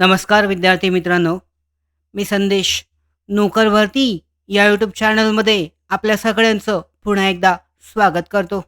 नमस्कार विद्यार्थी मित्रांनो. मी संदेश नोकरभरती या यूट्यूब चॅनलमध्ये आपल्या सगळ्यांचं पुन्हा एकदा स्वागत करतो.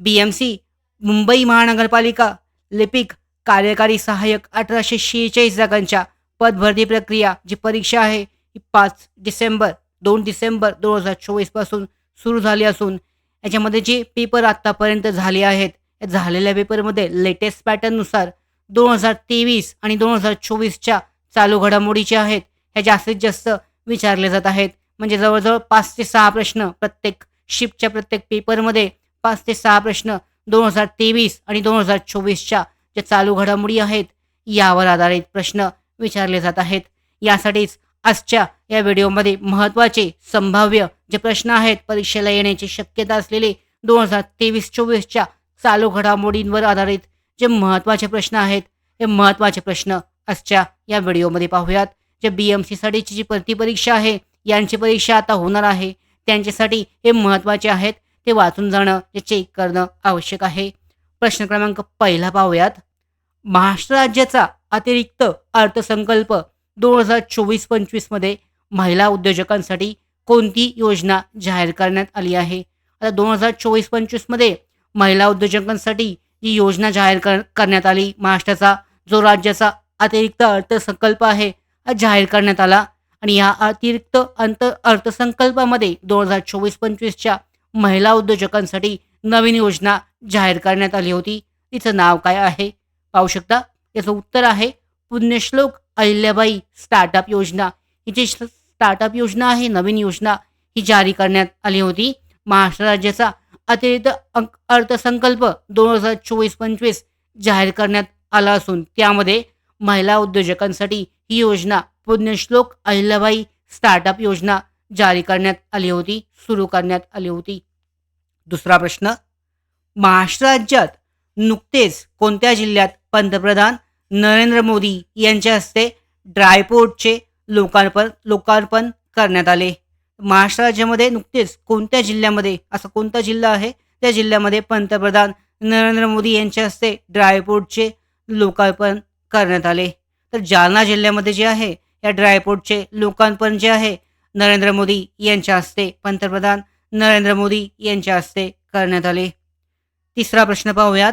बी एम सी मुंबई महानगरपालिका लिपिक कार्यकारी सहाय्यक अठराशे शेहेचाळीस जागांच्या पदभरती प्रक्रिया जी परीक्षा आहे ही पाच डिसेंबर दोन डिसेंबर दोन हजार चोवीसपासून सुरू झाली असून याच्यामध्ये जे पेपर आत्तापर्यंत झाले आहेत या झालेल्या पेपरमध्ये लेटेस्ट पॅटर्ननुसार दोन हजार तेवीस आणि दोन हजार चोवीसच्या चालू घडामोडीच्या आहेत ह्या जास्तीत जास्त विचारले जात आहेत. म्हणजे जवळजवळ पाच ते सहा प्रश्न प्रत्येक शिफ्टच्या प्रत्येक पेपरमध्ये पाच ते सहा प्रश्न दोन हजार तेवीस आणि दोन हजार चोवीसच्या ज्या चालू घडामोडी आहेत यावर आधारित प्रश्न विचारले जात आहेत. यासाठीच आजच्या या व्हिडिओमध्ये महत्त्वाचे संभाव्य जे प्रश्न आहेत परीक्षेला येण्याची शक्यता असलेले दोन हजार तेवीस चोवीसच्या चालू घडामोडींवर आधारित जे महत्त्वाचे प्रश्न आहेत हे महत्त्वाचे प्रश्न आजच्या या व्हिडिओमध्ये पाहूयात. जे बी एम सीसाठीची जी भरती परीक्षा आहे यांची परीक्षा आता होणार आहे. त्यांच्यासाठी हे महत्त्वाचे आहेत ते वाचून जाणं हे चेक करणं आवश्यक आहे. प्रश्न क्रमांक पहिला पाहूयात. महाराष्ट्र राज्याचा अतिरिक्त अर्थसंकल्प दोन हजार चोवीस पंचवीसमध्ये महिला उद्योजकांसाठी कोणती योजना जाहीर करण्यात आली आहे? आता दोन हजार चोवीस पंचवीसमध्ये महिला उद्योजकांसाठी जी योजना जाहीर कर करण्यात आली. महाराष्ट्राचा जो राज्याचा अतिरिक्त अर्थसंकल्प आहे हा जाहीर करण्यात आला. आणि या अतिरिक्त अंत अर्थसंकल्पामध्ये दोन हजार चोवीस पंचवीसच्या महिला उद्योजकांसाठी नवीन योजना जाहीर करण्यात आली होती. तिचं नाव काय आहे? पाहू शकता. याचं उत्तर आहे पुण्यश्लोक अहिल्याबाई स्टार्टअप योजना. ही जी स्टार्टअप योजना आहे नवीन योजना ही जारी करण्यात आली होती. महाराष्ट्र राज्याचा अतिरिक्त अर्थसंकल्प दोन हजार चोवीस पंचवीस जाहीर करण्यात आला असून त्यामध्ये महिला उद्योजकांसाठी ही योजना पुण्यश्लोक अहिल्याबाई स्टार्टअप योजना जारी करण्यात आली होती सुरू करण्यात आली होती. दुसरा प्रश्न महाराष्ट्र राज्यात नुकतेच कोणत्या जिल्ह्यात पंतप्रधान नरेंद्र मोदी यांच्या हस्ते ड्रायपोर्टचे लोकार्पण लोकार्पण करण्यात आले? महाराष्ट्र राज्यामध्ये नुकतेच कोणत्या जिल्ह्यामध्ये असा कोणता जिल्हा आहे? त्या जिल्ह्यामध्ये पंतप्रधान नरेंद्र मोदी यांच्या हस्ते ड्रायपोर्टचे लोकार्पण करण्यात आले. तर जालना जिल्ह्यामध्ये जे आहे या ड्रायपोर्टचे लोकार्पण जे आहे नरेंद्र मोदी यांच्या हस्ते पंतप्रधान नरेंद्र मोदी यांच्या हस्ते करण्यात आले. तिसरा प्रश्न पाहूयात.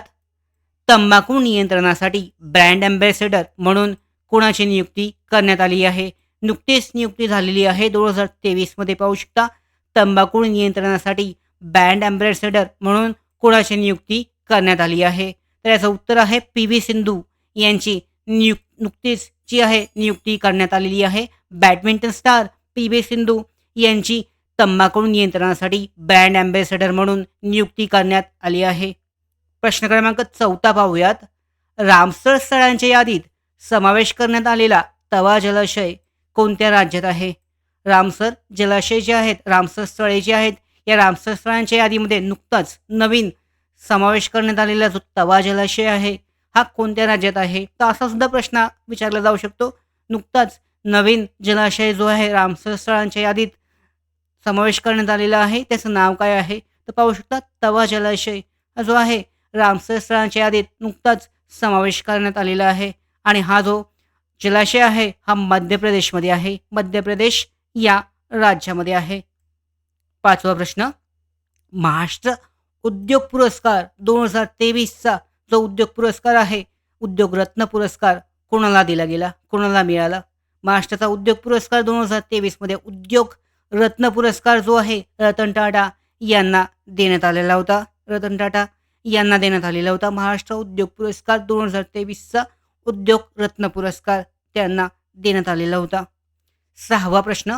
तंबाखू नियंत्रणासाठी ब्रँड अँबॅसेडर म्हणून कुणाची नियुक्ती करण्यात आली आहे? नुकतीच नियुक्ती झालेली आहे. दोन हजार तेवीसमध्ये पाहू शकता तंबाखू नियंत्रणासाठी बँड अँबॅसेडर म्हणून कुणाची नियुक्ती करण्यात आली आहे? तर याचं उत्तर आहे पी व्ही सिंधू यांची नियुक नुकतीच जी आहे नियुक्ती करण्यात आलेली आहे. Badminton star P V Sindhu यांची तंबाखू नियंत्रणासाठी ब्रँड अँबॅसेडर म्हणून नियुक्ती करण्यात आली आहे. प्रश्न क्रमांक चौथा पाहूयात. रामसर स्थळांच्या यादीत समावेश करण्यात आलेला तवा जलाशय कोणत्या राज्यात आहे? रामसर जलाशय जे आहेत रामसर स्थळे जी आहेत या रामसर स्थळांच्या यादीमध्ये नुकताच नवीन समावेश करण्यात आलेला जो तवा जलाशय आहे हा कोणत्या राज्यात आहे? तर असा सुद्धा प्रश्न विचारला जाऊ शकतो. नुकताच नवीन जलाशय जो आहे रामसर स्थळांच्या यादीत समावेश करण्यात आलेला आहे. त्याचं नाव काय आहे? तर पाहू शकता तवा जलाशय हा जो आहे रामसर स्थळांच्या यादीत नुकताच समावेश करण्यात आलेला आहे. आणि हा जो जलाशय आहे हा मध्य प्रदेशमध्ये आहे. मध्य प्रदेश या राज्यामध्ये आहे. पाचवा प्रश्न महाराष्ट्र उद्योग पुरस्कार दोन हजार तेवीसचा जो उद्योग पुरस्कार आहे उद्योग रत्न पुरस्कार कोणाला दिला गेला? कोणाला मिळाला? महाराष्ट्राचा उद्योग पुरस्कार दोन हजार तेवीसमध्ये उद्योग रत्न पुरस्कार जो आहे रतन टाटा यांना देण्यात आलेला होता. रतन टाटा यांना देण्यात आलेला होता. महाराष्ट्र उद्योग पुरस्कार दोन हजार तेवीसचा उद्योग रत्न पुरस्कार त्यांना देण्यात आलेला होता. सहावा प्रश्न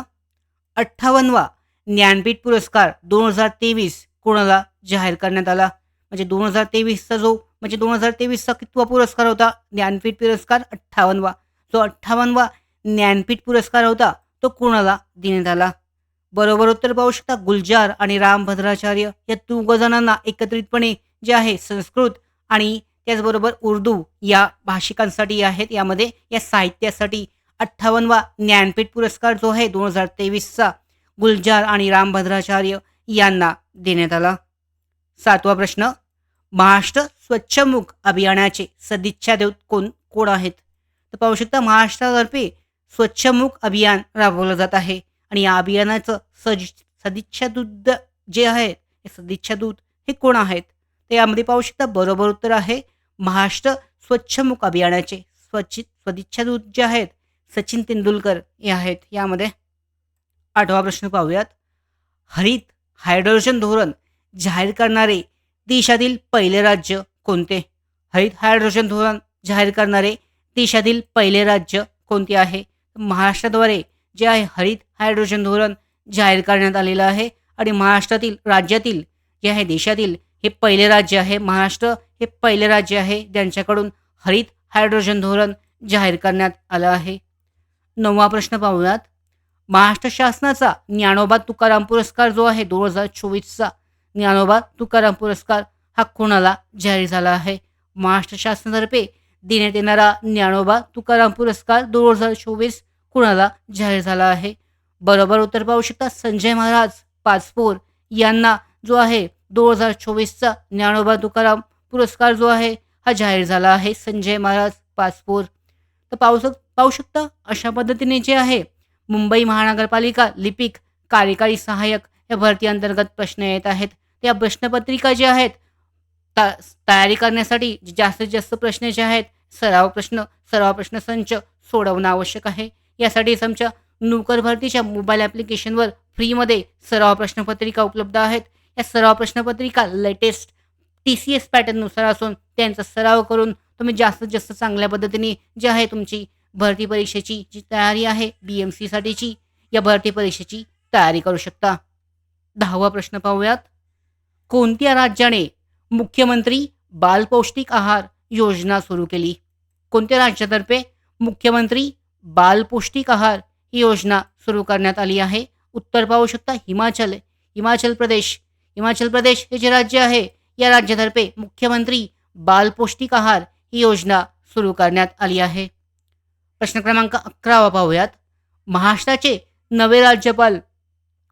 अठ्ठावन्नवा ज्ञानपीठ पुरस्कार दोन हजार तेवीस कोणाला जाहीर करण्यात आला? म्हणजे दोन हजार तेवीसचा जो म्हणजे दोन हजार तेवीसचा कितवा पुरस्कार होता? ज्ञानपीठ पुरस्कार अठ्ठावन्नवा. जो अठ्ठावन्नवा ज्ञानपीठ पुरस्कार होता तो कोणाला देण्यात आला? बरोबर उत्तर पाहू शकता गुलजार आणि रामभद्राचार्य या दोघ जणांना एकत्रितपणे जे आहे संस्कृत आणि त्याचबरोबर उर्दू या भाषिकांसाठी आहेत. यामध्ये या साहित्यासाठी अठ्ठावन्नवा ज्ञानपीठ पुरस्कार जो आहे दोन हजार तेवीसचा गुलजार आणि रामभद्राचार्य यांना देण्यात आला. सातवा प्रश्न महाराष्ट्र स्वच्छमुख अभियानाचे सदिच्छा देऊत कोण कोण आहेत? तर पाहू शकता महाराष्ट्रातर्फे स्वच्छमुख अभियान राबवलं जात आहे. आणि या अभियानाचं सज सदिच्छादूत जे आहे हे सदिच्छादूत हे कोण आहेत? ते यामध्ये पाहू शकता बरोबर उत्तर आहे महाराष्ट्र स्वच्छमुख अभियानाचे स्वच्छ स्वदिच्छादूत जे आहेत सचिन तेंडुलकर हे आहेत. यामध्ये आठवा प्रश्न पाहूयात. हरित हायड्रोजन धोरण जाहीर करणारे देशातील पहिले राज्य कोणते? हरित हायड्रोजन धोरण जाहीर करणारे देशातील पहिले राज्य कोणते आहे? महाराष्ट्राद्वारे जे आहे हरित हायड्रोजन धोरण जाहीर करण्यात आलेलं आहे. आणि महाराष्ट्रातील राज्यातील जे आहे देशातील हे पहिले राज्य आहे. महाराष्ट्र हे पहिले राज्य आहे. ज्यांच्याकडून हरित हायड्रोजन धोरण जाहीर करण्यात आलं आहे. नववा प्रश्न पाहूयात. महाराष्ट्र शासनाचा ज्ञानोबा तुकाराम पुरस्कार जो आहे दोन हजार चोवीसचा ज्ञानोबा तुकाराम पुरस्कार हा कोणाला जाहीर झाला आहे? महाराष्ट्र शासनातर्फे देण्यात येणारा ज्ञानोबा तुकाराम पुरस्कार दोन हजार चोवीस कुणाला जाहीर झाला आहे? बरोबर उत्तर पाहू शकता संजय महाराज पाचपोर यांना जो आहे दोन हजार चोवीसचा ज्ञानोबा तुकाराम पुरस्कार जो आहे हा जाहीर झाला आहे. संजय महाराज पासपोर तर पाहू शक पाहू शकता अशा पद्धतीने जे आहे मुंबई महानगरपालिका लिपिक कार्यकारी सहाय्यक या भरती अंतर्गत प्रश्न येत आहेत. त्या प्रश्नपत्रिका ज्या आहेत ता तयारी करण्यासाठी जास्तीत जास्त प्रश्न जे आहेत सराव प्रश्न सराव प्रश्न संच सोडवणं आवश्यक आहे. यासाठीच आमच्या नोकर भरतीच्या मोबाईल ॲप्लिकेशनवर फ्रीमध्ये सराव प्रश्नपत्रिका उपलब्ध आहेत. या सराव प्रश्नपत्रिका लेटेस्ट टी सी एस पॅटर्ननुसार असून त्यांचा सराव करून तुम्ही जास्तीत जास्त चांगल्या पद्धतीने जी आहे तुमची भरती परीक्षेची जी तयारी आहे बी एम सीसाठीची या भरती परीक्षेची तयारी करू शकता. दहावा प्रश्न पाहूयात. कोणत्या राज्याने मुख्यमंत्री बालपौष्टिक आहार योजना सुरू केली? कोणत्या राज्यातर्फे मुख्यमंत्री बालपौष्टिक आहार ही योजना सुरू करण्यात आली आहे? उत्तर पाहू शकता हिमाचल हिमाचल प्रदेश हिमाचल प्रदेश हे जे राज्य आहे या राज्यातर्फे मुख्यमंत्री बालपौष्टिक आहार ही योजना सुरू करण्यात आली आहे. प्रश्न क्रमांक अकरावा पाहूयात. महाराष्ट्राचे नवे राज्यपाल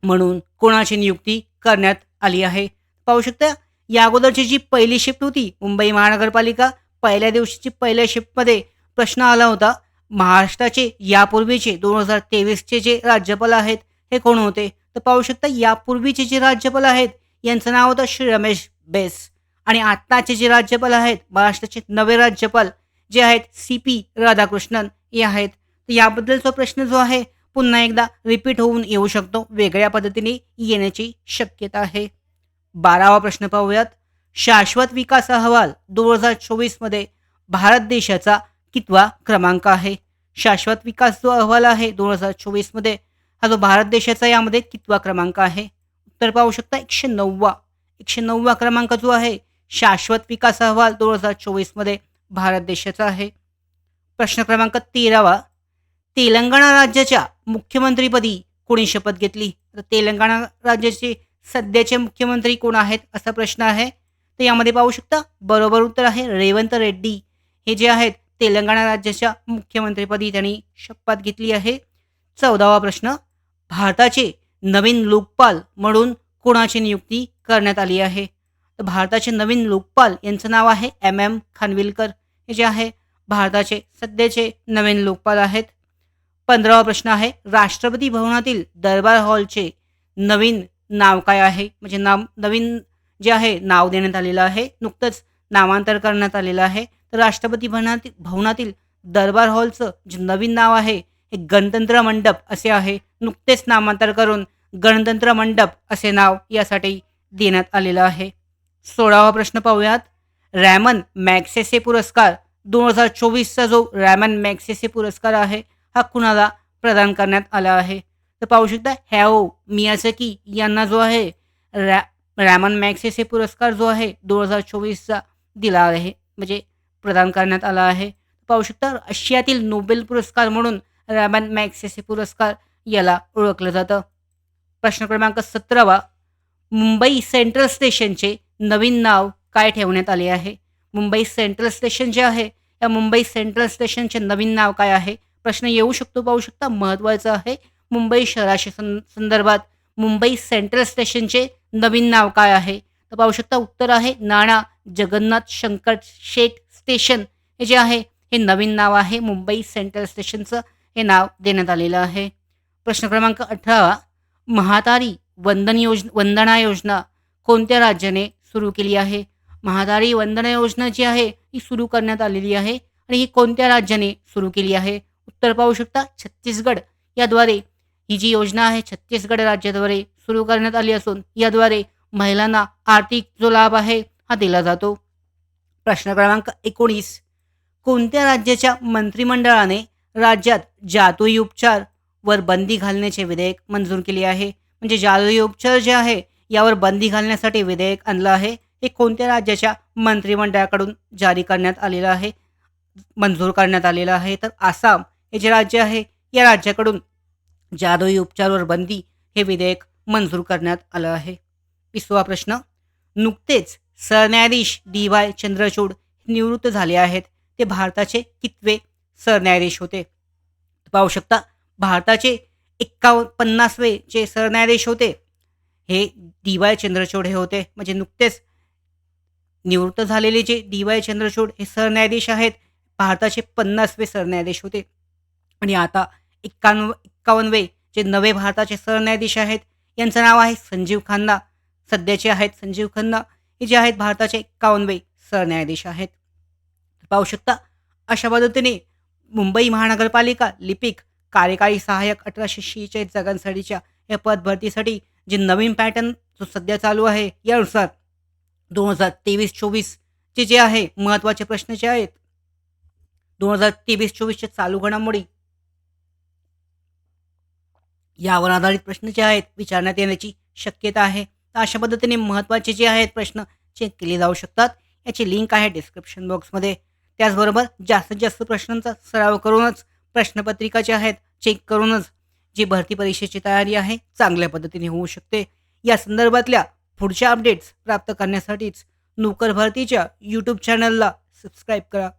म्हणून कोणाची नियुक्ती करण्यात आली आहे? पाहू शकता या अगोदरची जी पहिली शिफ्ट होती मुंबई महानगरपालिका पहिल्या दिवशीची पहिल्या शिफ्टमध्ये प्रश्न आला होता महाराष्ट्राचे यापूर्वीचे दोन हजार तेवीसचे जे राज्यपाल आहेत हे कोण होते? तर पाहू शकता यापूर्वीचे जे राज्यपाल आहेत यांचं नाव होतं श्री रमेश बेस. आणि आत्ताचे जे राज्यपाल आहेत महाराष्ट्राचे नवे राज्यपाल जे आहेत सी पी राधाकृष्णन हे आहेत. तर याबद्दलचा प्रश्न जो आहे पुन्हा एकदा रिपीट होऊन येऊ शकतो. वेगळ्या पद्धतीने येण्याची शक्यता आहे. बारावा प्रश्न पाहूयात. शाश्वत विकास अहवाल दोन हजार चोवीसमध्ये भारत देशाचा कितवा क्रमांक आहे? शाश्वत विकास जो अहवाल आहे दोन हजार चोवीसमध्ये हा जो भारत देशाचा यामध्ये कितवा क्रमांक आहे? उत्तर पाहू शकता एकशे नववा एकशे नववा क्रमांक जो आहे शाश्वत विकास अहवाल दोन हजार चोवीसमध्ये भारत देशाचा आहे. प्रश्न क्रमांक तेरावा तेलंगणा राज्याच्या मुख्यमंत्रीपदी कोणी शपथ घेतली? तर तेलंगणा राज्याचे सध्याचे मुख्यमंत्री कोण आहेत असा प्रश्न आहे. तर यामध्ये पाहू शकता बरोबर उत्तर आहे रेवंत रेड्डी. हे जे आहेत तेलंगणा राज्याच्या मुख्यमंत्रीपदी त्यांनी शपथ घेतली आहे. चौदावा प्रश्न भारताचे नवीन लोकपाल म्हणून कोणाची नियुक्ती करण्यात आली आहे? तर भारताचे नवीन लोकपाल यांचं नाव आहे एम एम खानविलकर. हे जे आहे भारताचे सध्याचे नवीन लोकपाल आहेत. पंधरावा प्रश्न आहे राष्ट्रपती भवनातील दरबार हॉलचे नवीन नाव काय आहे? म्हणजे नाव नवीन जे आहे नाव देण्यात आलेलं आहे. नुकतंच नामांतर करण्यात आलेलं आहे. तर राष्ट्रपती भवनातील भवनातील दरबार हॉलचं जे नवीन नाव आहे हे गणतंत्र मंडप असे आहे. नुकतेच नामांतर करून गणतंत्र मंडप असे नाव यासाठी देण्यात आलेलं आहे. सोळावा प्रश्न पाहूयात. रॅमन मॅक्सेसे पुरस्कार दोन हजार चोवीसचा जो रॅमन मॅक्सेसे पुरस्कार आहे हा कुणाला प्रदान करण्यात आला आहे? तर पाहू शकता हॅओ मियासकी यांना जो आहे रॅ रॅमन मॅक्सेसे पुरस्कार जो आहे दोन हजार चोवीसचा दिला आहे म्हणजे प्रदान करण्यात आला आहे. पाहू शकता रशियातील नोबेल पुरस्कार म्हणून रॅमन मॅक्सेसे पुरस्कार याला ओळखलं जातं. प्रश्न क्रमांक सतरावा मुंबई सेंट्रल स्टेशनचे नवीन नाव काय ठेवण्यात आले आहे? मुंबई सेंट्रल स्टेशन जे आहे या मुंबई सेंट्रल स्टेशनचे नवीन नाव काय आहे? प्रश्न येऊ शकतो पाहू शकता. महत्त्वाचं आहे मुंबई शहराशी सं संदर्भात मुंबई सेंट्रल स्टेशनचे नवीन नाव काय आहे? तर पाहू शकता उत्तर आहे नाणा जगन्नाथ शंकर शेठ स्टेशन हे जे आहे हे नवीन नाव आहे. मुंबई सेंट्रल स्टेशनचं हे नाव देण्यात आलेलं आहे. प्रश्न क्रमांक अठरावा महातारी वंदन योज वंदना योजना कोणत्या राज्याने सुरू केली आहे? महातारी वंदना योजना जी आहे ही सुरू करण्यात आलेली आहे आणि ही कोणत्या राज्याने सुरू केली आहे? उत्तर पाहू शकता छत्तीसगड. याद्वारे ही जी योजना आहे छत्तीसगड राज्याद्वारे सुरू करण्यात आली असून याद्वारे महिलांना आर्थिक जो लाभ आहे हा दिला जातो. प्रश्न क्रमांक एकोणीस. कोणत्या राज्याच्या मंत्रिमंडळाने राज्यात जातोई उपचार वर बंदी घालण्याचे विधेयक मंजूर केले आहे. म्हणजे जादुई उपचार जे आहे यावर बंदी घालण्यासाठी विधेयक आणलं आहे. हे कोणत्या राज्याच्या मंत्रिमंडळाकडून जारी करण्यात आलेलं आहे? मंजूर करण्यात आलेलं आहे. तर आसाम हे जे राज्य आहे या राज्याकडून जादुई उपचारवर बंदी हे विधेयक मंजूर करण्यात आलं आहे. विसवा प्रश्न नुकतेच सरन्यायाधीश डी वाय चंद्रचूड निवृत्त झाले आहेत. ते भारताचे कितवे सरन्यायाधीश होते? पाहू शकता भारताचे एक्कावन्न पन्नासवे जे सरन्यायाधीश होते हे डी वाय चंद्रचूड हे होते. म्हणजे नुकतेच निवृत्त झालेले जे डी वाय चंद्रचूड हे सरन्यायाधीश आहेत भारताचे पन्नासवे सरन्यायाधीश होते. आणि आता एक्कावन्न एक्कावन्नवे जे नवे भारताचे सरन्यायाधीश आहेत यांचं नाव आहे संजीव खन्ना. सध्याचे आहेत संजीव खन्ना. हे जे आहेत भारताचे एक्कावन्नवे सरन्यायाधीश आहेत. पाहू शकता अशा पद्धतीने मुंबई महानगरपालिका लिपिक कार्यकारी सहाय्यक अठराशे शेहेचाळीस जागांसाठीच्या या पदभरतीसाठी जे नवीन पॅटर्न जो सध्या चालू आहे यानुसार दोन हजार तेवीस चोवीसचे जे आहे महत्त्वाचे प्रश्न जे आहेत दोन हजार तेवीस चोवीसच्या चालू घडामोडी यावर आधारित प्रश्न जे आहेत विचारण्यात येण्याची शक्यता आहे. तर अशा पद्धतीने महत्त्वाचे जे आहेत प्रश्न चेक केले जाऊ शकतात. याची लिंक आहे डिस्क्रिप्शन बॉक्समध्ये त्याचबरोबर जास्तीत जास्त प्रश्नांचा सराव करूनच प्रश्नपत्रिका ज्या आहेत चेक करूनच जी भरती परीक्षेची तयारी आहे चांगल्या पद्धतीने होऊ शकते. या संदर्भातल्या पुढच्या अपडेट्स प्राप्त करण्यासाठीच नोकर भरतीच्या यूट्यूब चॅनलला सबस्क्राईब करा.